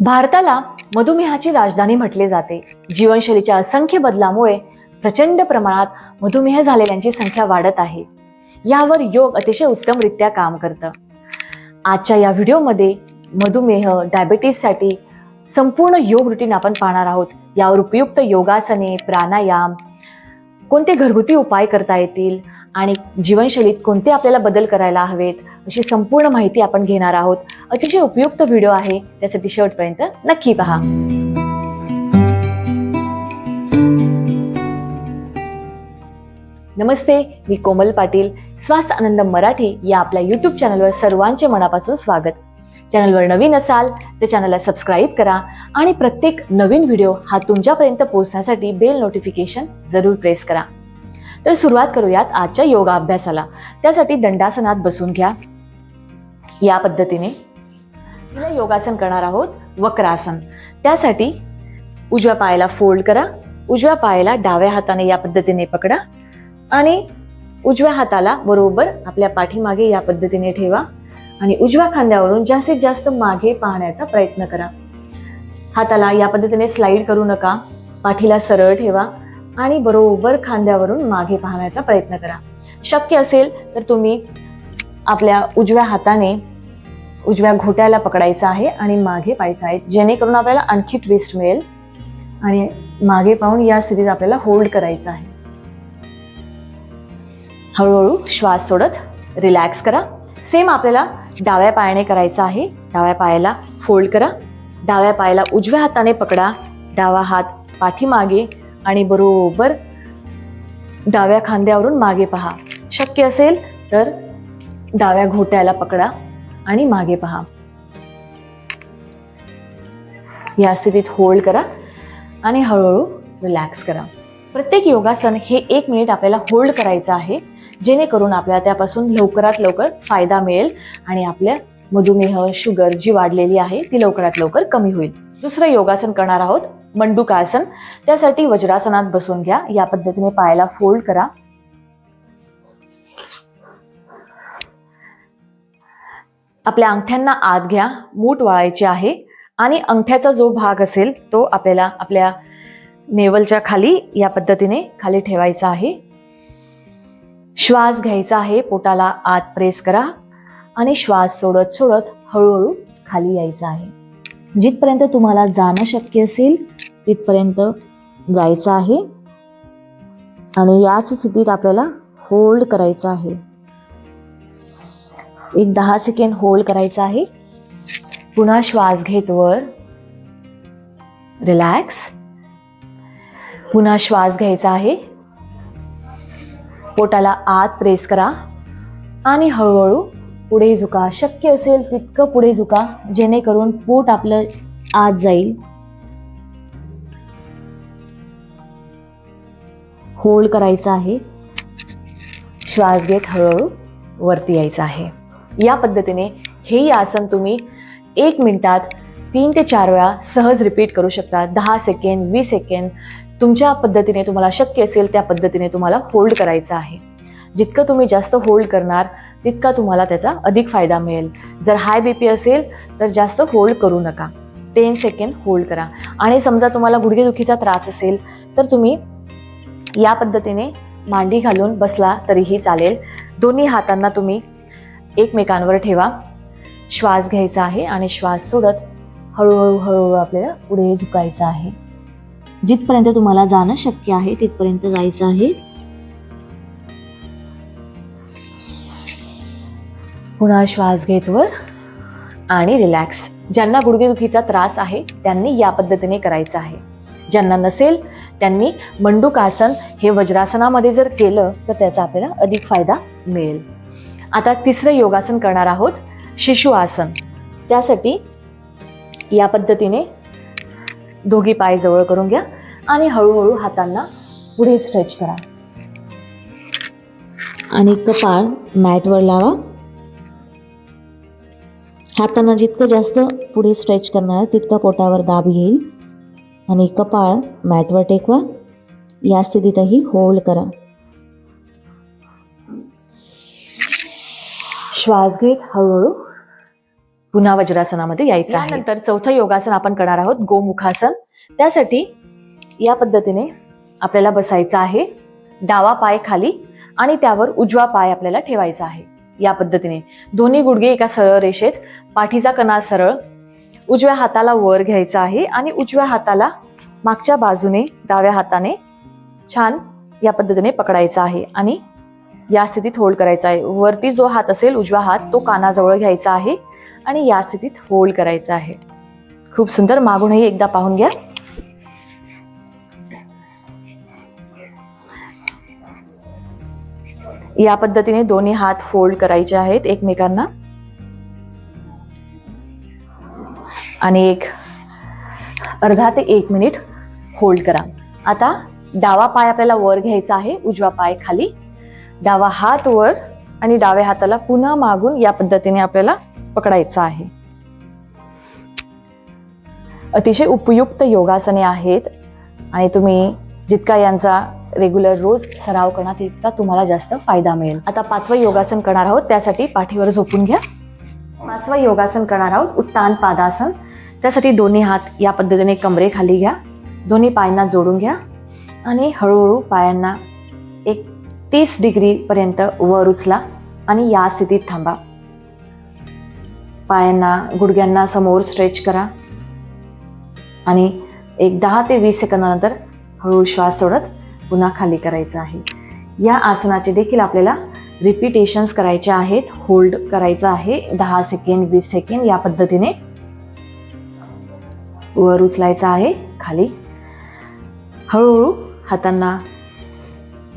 भारताला मधुमेहाची राजधानी म्हटले जाते. जीवनशैलीच्या असंख्य बदलामुळे प्रचंड प्रमाणात मधुमेह झालेल्यांची संख्या वाढत आहे. यावर योग अतिशय उत्तमरित्या काम करतं. आजच्या या व्हिडिओमध्ये मधुमेह डायबिटीजसाठी संपूर्ण योग रुटीन आपण पाहणार आहोत. यावर उपयुक्त योगासने प्राणायाम कोणते घरगुती उपाय करता येतील? आणि जीवनशैलीत कोणते आपल्याला बदल करायला हवेत अशी संपूर्ण माहिती आपण घेणार आहोत. अतिशय उपयुक्त व्हिडिओ आहे. त्यासाठी शेवटपर्यंत नक्की पहा. नमस्ते मी कोमल पाटील. स्वास्थ्य आनंद मराठी या आपल्या यूट्यूब चॅनलवर सर्वांचे मनापासून स्वागत. चॅनलवर नवीन असाल तर चॅनलला सबस्क्राईब करा आणि प्रत्येक नवीन व्हिडिओ हा तुमच्यापर्यंत पोहोचण्यासाठी बेल नोटिफिकेशन जरूर प्रेस करा. तर सुरुवात करूयात आजच्या योगा अभ्यासाला त्यासाठी दंडासनात बसून घ्या. या पद्धतीने तिला योगासन करणार आहोत वक्रासन. त्यासाठी उजव्या पायाला फोल्ड करा. उजव्या पायाला डाव्या हाताने या पद्धतीने पकडा आणि उजव्या हाताला बरोबर आपल्या पाठीमागे या पद्धतीने ठेवा आणि उजव्या खांद्यावरून जास्तीत जास्त मागे पाहण्याचा प्रयत्न करा. हाताला या पद्धतीने स्लाईड करू नका. पाठीला सरळ ठेवा. आणि बरोबर खांद्यावरून मागे पाहण्याचा प्रयत्न करा. शक्य असेल तर तुम्ही आपल्या उजव्या हाताने उजव्या घोट्याला पकडायचं आहे आणि मागे पाहायचं आहे. जेणेकरून आपल्याला आणखी ट्विस्ट मिळेल आणि मागे पाहून या स्थितीत आपल्याला होल्ड करायचं आहे. हळूहळू श्वास सोडत रिलॅक्स करा. सेम आपल्याला डाव्या पायाने करायचं आहे. डाव्या पायाला फोल्ड करा. डाव्या पायाला उजव्या हाताने पकडा. डावा हात पाठीमागे आणि बरोबर डाव्या खांद्यावरून मागे पहा. शक्य असेल तर डाव्या घोट्याला पकडा आणि मागे पहा. या स्थितीत होल्ड करा आणि हळूहळू रिलॅक्स करा. प्रत्येक योगासन हे एक मिनिट आपल्याला होल्ड करायचं आहे जेणेकरून आपल्याला त्यापासून लवकरात लवकर फायदा मिळेल आणि आपल्या मधुमेह शुगर जी वाढलेली आहे ती लवकरात लवकर कमी होईल. दुसरं योगासन करणार आहोत मंडूकासन त्यासाठी वज्रासनात बसून घ्या. या पद्धतीने पायाला फोल्ड करा. आपल्या अंगठ्यांना आत घ्या. मूठ वाळायचे आहे. आणि अंगठ्याचा जो भाग असेल तो आपल्याला आपल्या नेवलच्या खाली या पद्धतीने खाली ठेवायचा आहे. श्वास घ्यायचा आहे. पोटाला आत प्रेस करा. आणि श्वास सोडत सोडत हळूहळू खाली यायचा आहे. जिथपर्यंत तुम्हाला जाणं शक्य असेल तिथपर्यंत जायचं आहे. आणि याच स्थितीत आपल्याला होल्ड करायचं आहे. एक दहा सेकंड होल्ड करायचं आहे. पुन्हा श्वास घेत वर. रिलॅक्स पुन्हा श्वास घ्यायचा आहे. पोटाला आत प्रेस करा. आणि हळूहळू पुढे झुका. शक्य असेल तितकं पुढे झुका. जेणेकरून पोट आपलं आत जाईल. होल्ड करायचं आहे. श्वास घेत हळूहळू वरती यायचं आहे. या पद्धतीने हेही आसन तुम्ही एक मिनिटात तीन ते चार वेळा सहज रिपीट करू शकता. दहा सेकंड वीस सेकंड तुमच्या पद्धतीने तुम्हाला शक्य असेल त्या पद्धतीने तुम्हाला होल्ड करायचं आहे. जितकं तुम्ही जास्त होल्ड करणार तितका तुम्हाला त्याचा अधिक फायदा मिळेल. जर हाय बी पी असेल तर जास्त होल्ड करू नका. टेन सेकंड होल्ड करा. आणि समजा तुम्हाला गुडघेदुखीचा त्रास असेल तर तुम्ही या पद्धतीने मांडी घालून बसला तरीही चालेल. दोन्ही हातांना तुम्ही एकमेकांवर ठेवा. श्वास घ्यायचा आहे आणि श्वास सोडत हळूहळू हळूहळू आपल्याला पुढे झुकायचं आहे. जिथपर्यंत तुम्हाला जाणं शक्य आहे तिथपर्यंत जायचं आहे. पुन्हा श्वास घेत वर आणि रिलॅक्स ज्यांना गुडघेदुखीचा त्रास आहे त्यांनी या पद्धतीने करायचं आहे. ज्यांना नसेल त्यांनी मंडूकासन हे वज्रासनामध्ये जर केलं तर त्याचा आपल्याला अधिक फायदा मिळेल. आता तिसरं योगासन करणार आहोत शिशु आसन. त्यासाठी या पद्धतीने दोघी पाय जवळ करून घ्या आणि हळूहळू हातांना पुढे स्ट्रेच करा. आणि कपाळ मॅटवर लावा. हातांना जितकं जास्त पुढे स्ट्रेच करणार तितका पोटावर दाब येईल. आणि कपाळ मॅटवर टेकवा. या स्थितीतही होल्ड करा. श्वास घेत हळूहळू पुन्हा वज्रासनामध्ये यायचं आहे. नंतर चौथं योगासन आपण करणार आहोत गोमुखासन. त्यासाठी या पद्धतीने आपल्याला बसायचं आहे. डावा पाय खाली आणि त्यावर उजवा पाय आपल्याला ठेवायचा आहे. या पद्धतीने. दोन्ही गुडघे एका सरळ रेषेत पाठीचा कणा सरळ उजव्या हाताला वर घ्यायचा आहे आणि उजव्या हाताला मागच्या बाजूने डाव्या हाताने छान या पद्धतीने पकडायचा आहे आणि या स्थितीत होल्ड करायचा आहे. वरती जो हात असेल उजवा हात तो कानाजवळ घ्यायचा आहे आणि या स्थितीत होल्ड करायचा आहे. खूप सुंदर. मागूनही एकदा पाहून घ्या. या पद्धतीने दोन्ही हात फोल्ड करायचे आहेत एकमेकांना. आणि एक अर्धा ते एक मिनिट होल्ड करा. आता डावा पाय आपल्याला वर घ्यायचा आहे उजवा पाय खाली. डावा हात वर आणि डाव्या हाताला पुन्हा मागून या पद्धतीने आपल्याला पकडायचं आहे. अतिशय उपयुक्त योगासने आहेत आणि तुम्ही जितका यांचा रेग्युलर रोज सराव करणार तितका तुम्हाला जास्त फायदा मिळेल. आता पाचवं योगासन करणार आहोत त्यासाठी पाठीवर झोपून घ्या. पाचवं योगासन करणार आहोत उत्तान पादासन. त्यासाठी दोन्ही हात या पद्धतीने कमरेखाली घ्या. दोन्ही पायांना जोडून घ्या. आणि हळूहळू पायांना एक तीस डिग्रीपर्यंत वर उचला आणि या स्थितीत थांबा. पायांना गुडघ्यांना समोर स्ट्रेच करा. आणि एक दहा ते वीस सेकंदानंतर हळूहळू श्वास सोडत पुन्हा खाली करायचं आहे. या आसनाचे देखील आपल्याला रिपिटेशन्स करायचे आहेत. होल्ड करायचं आहे. दहा सेकंड वीस सेकंड या पद्धतीने वर उचलायचं आहे खाली. हळूहळू हातांना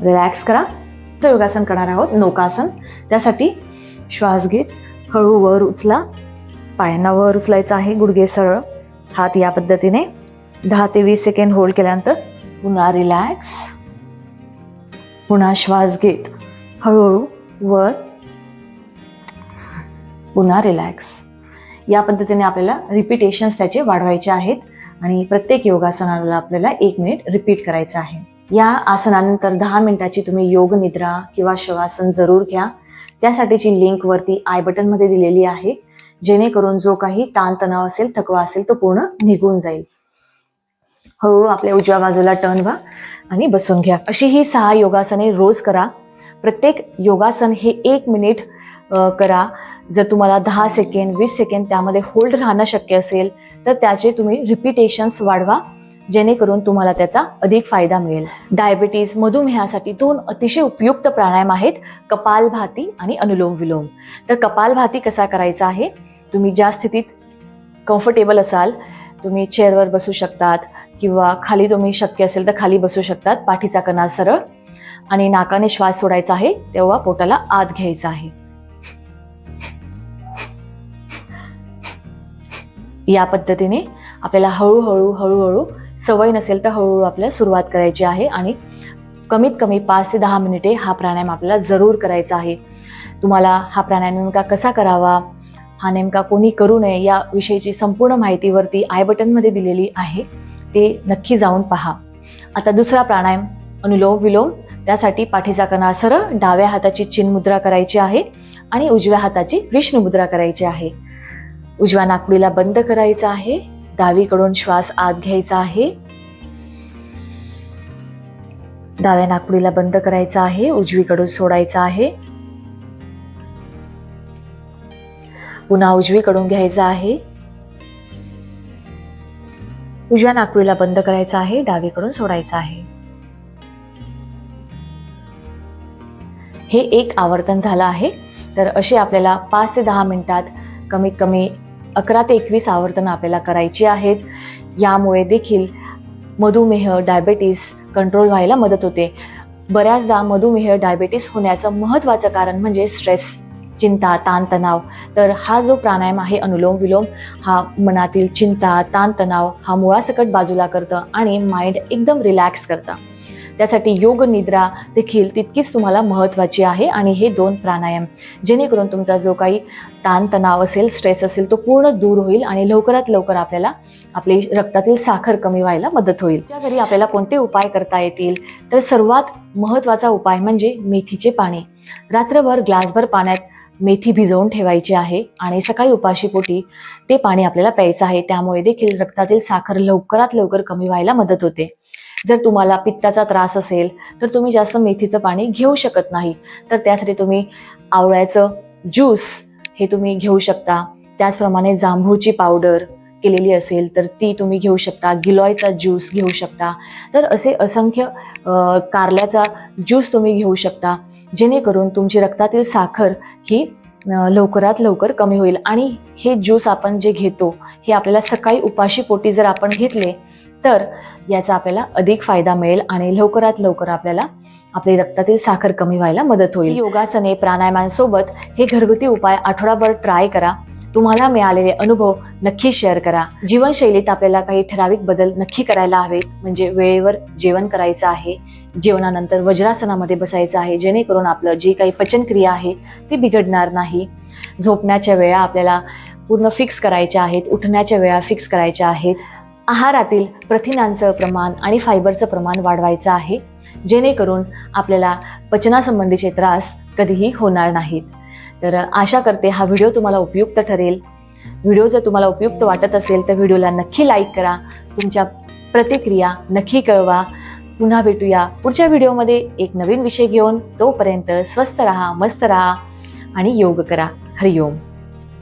रिलॅक्स करा. योगासन करणार आहोत नौकासन. त्यासाठी श्वास घेत हळू वर उचला. पायांना वर उचलायचं आहे गुडघे सरळ. हात या पद्धतीने दहा ते वीस सेकंड होल्ड केल्यानंतर पुन्हा रिलॅक्स पुन्हा श्वास घेत हळूहळू वर पुन्हा रिलॅक्स या पद्धतीने आपल्याला रिपिटेशन्स त्याचे वाढवायचे आहेत. आणि प्रत्येक योगासनाला आपल्याला एक मिनिट रिपीट करायचं आहे. या आसनानंतर दहा मिनिटाची तुम्ही योग निद्रा किंवा शवासन जरूर घ्या. त्यासाठीची लिंक वरती आय बटनमध्ये दिलेली आहे. जेणेकरून जो काही ताणतणाव असेल थकवा असेल तो पूर्ण निघून जाईल. हळूहळू आपल्या उजव्या बाजूला टर्न व्हा आणि बसून घ्या. अशी ही सहा योगासने रोज करा. प्रत्येक योगासन हे एक मिनिट करा. जर तुम्हाला दहा सेकंड वीस सेकंड त्यामध्ये होल्ड राहणं शक्य असेल तर त्याचे तुम्ही रिपिटेशन्स वाढवा जेणेकरून तुम्हाला त्याचा अधिक फायदा मिळेल. डायबिटीज मधुमेहासाठी दोन अतिशय उपयुक्त प्राणायाम आहेत कपालभाती आणि अनुलोम विलोम. तर कपालभाती कसा करायचा आहे? तुम्ही ज्या स्थितीत कम्फर्टेबल असाल तुम्ही चेअरवर बसू शकतात किंवा खाली तुम्ही शक्य असेल तर खाली बसू शकतात पाठीचा कणा सरळ आणि नाकाने श्वास सोडायचा आहे तेव्हा पोटाला आत घ्यायचा आहे. या पद्धतीने आपल्याला हळूहळू हळूहळू सवय नसेल तर हळूहळू आपल्याला सुरुवात करायची आहे आणि कमीत कमी पाच ते दहा मिनिटे हा प्राणायाम आपल्याला जरूर करायचा आहे. तुम्हाला हा प्राणायाम नेमका कसा करावा? हा नेमका कोणी करू नये या विषयीची संपूर्ण माहितीवरती आय बटनमध्ये दिलेली आहे. ते नक्की जाऊन पहा. आता दुसरा प्राणायाम अनुलोम विलोम. त्यासाठी पाठीचा कणा सरळ डाव्या हाताची चिन्मुद्रा करायची आहे आणि उजव्या हाताची विष्णू मुद्रा करायची आहे. उजव्या नाकपुडीला बंद करायचा आहे. डावीकडून श्वास आत घ्यायचा आहे. डाव्या नाकपुडीला बंद करायचा आहे. उजवीकडून सोडायचा आहे. पुन्हा उजवीकडून घ्यायचा आहे. उजव्या नाकपुडीला बंद करायचा आहे. डावीकडून सोडायचा आहे. हे एक आवर्तन झालं आहे. तर असे आपल्याला पाच ते दहा मिनिटात कमीत कमी अकरा ते एकवीस आवर्तनं आपल्याला करायची आहेत. यामुळे देखील मधुमेह डायबेटीस कंट्रोल व्हायला मदत होते. बऱ्याचदा मधुमेह डायबेटीस होण्याचं महत्त्वाचं कारण म्हणजे स्ट्रेस चिंता ताणतणाव. तर हा जो प्राणायाम आहे अनुलोम विलोम हा मनातील चिंता ताणतणाव हा मुळासकट बाजूला करतं आणि माइंड एकदम रिलॅक्स करतं. त्यासाठी योग निद्रा देखील तितकीच तुम्हाला महत्त्वाची आहे आणि हे दोन प्राणायाम. जेणेकरून तुमचा जो काही ताणतणाव असेल स्ट्रेस असेल तो पूर्ण दूर होईल आणि लवकरात लवकर आपल्याला आपली रक्तातील साखर कमी व्हायला मदत होईल. ज्या घरी आपल्याला कोणते उपाय करता येतील तर सर्वात महत्त्वाचा उपाय म्हणजे मेथीचे पाणी. रात्रभर ग्लासभर पाण्यात मेथी भिजवून ठेवायची आहे आणि सकाळी उपाशीपोटी ते पाणी आपल्याला प्यायचं आहे. त्यामुळे देखील रक्तातील साखर लवकरात लवकर कमी व्हायला मदत होते. जर तुम्हाला पित्ताचा त्रास असेल तर तुम्ही जास्त मेथीचं पाणी घेऊ शकत नाही. तर त्यासाठी तुम्ही आवळ्याचं ज्यूस हे तुम्ही घेऊ शकता. त्याचप्रमाणे जांभूळची पावडर केलेली असेल तर ती तुम्ही घेऊ शकता. गिलॉयचा ज्यूस घेऊ शकता. तर असे असंख्य कारल्याचा ज्यूस तुम्ही घेऊ शकता. जेणेकरून तुमची रक्तातील साखर ही लवकरात लवकर कमी होईल. आणि हे ज्यूस आपण जे घेतो हे आपल्याला सकाळी उपाशी पोटी जर आपण घेतले तर याचा आपल्याला अधिक फायदा मिळेल आणि लवकरात लवकर आपल्याला आपली रक्तातील साखर कमी व्हायला मदत होईल. योगासने प्राणायामांसोबत हे घरगुती उपाय आठवडाभर ट्राय करा. तुम्हाला मिळालेले अनुभव नक्की शेअर करा. जीवनशैलीत आपल्याला काही ठराविक बदल नक्की करायला हवेत. म्हणजे वेळेवर जेवण करायचं आहे जेवणानंतर वज्रासनामध्ये बसायचं आहे. जेणेकरून आपलं जी काही पचनक्रिया आहे ती बिघडणार नाही. झोपण्याच्या वेळा आपल्याला पूर्ण फिक्स करायच्या आहेत उठण्याच्या वेळा फिक्स करायच्या आहेत. आहारातील प्रथिनांचं प्रमाण आणि फायबरचं प्रमाण वाढवायचं आहे. जेणेकरून आपल्याला पचनासंबंधीचे त्रास कधीही होणार नाहीत. तर आशा करते हा व्हिडिओ तुम्हाला उपयुक्त ठरेल. व्हिडिओ जर तुम्हाला उपयुक्त वाटत असेल तर व्हिडिओला नक्की लाईक करा. तुमच्या प्रतिक्रिया नक्की कळवा. पुन्हा भेटूया. पुढच्या व्हिडिओमध्ये एक नवीन विषय घेऊन तोपर्यंत स्वस्त राहा मस्त राहा आणि योग करा. हरिओम.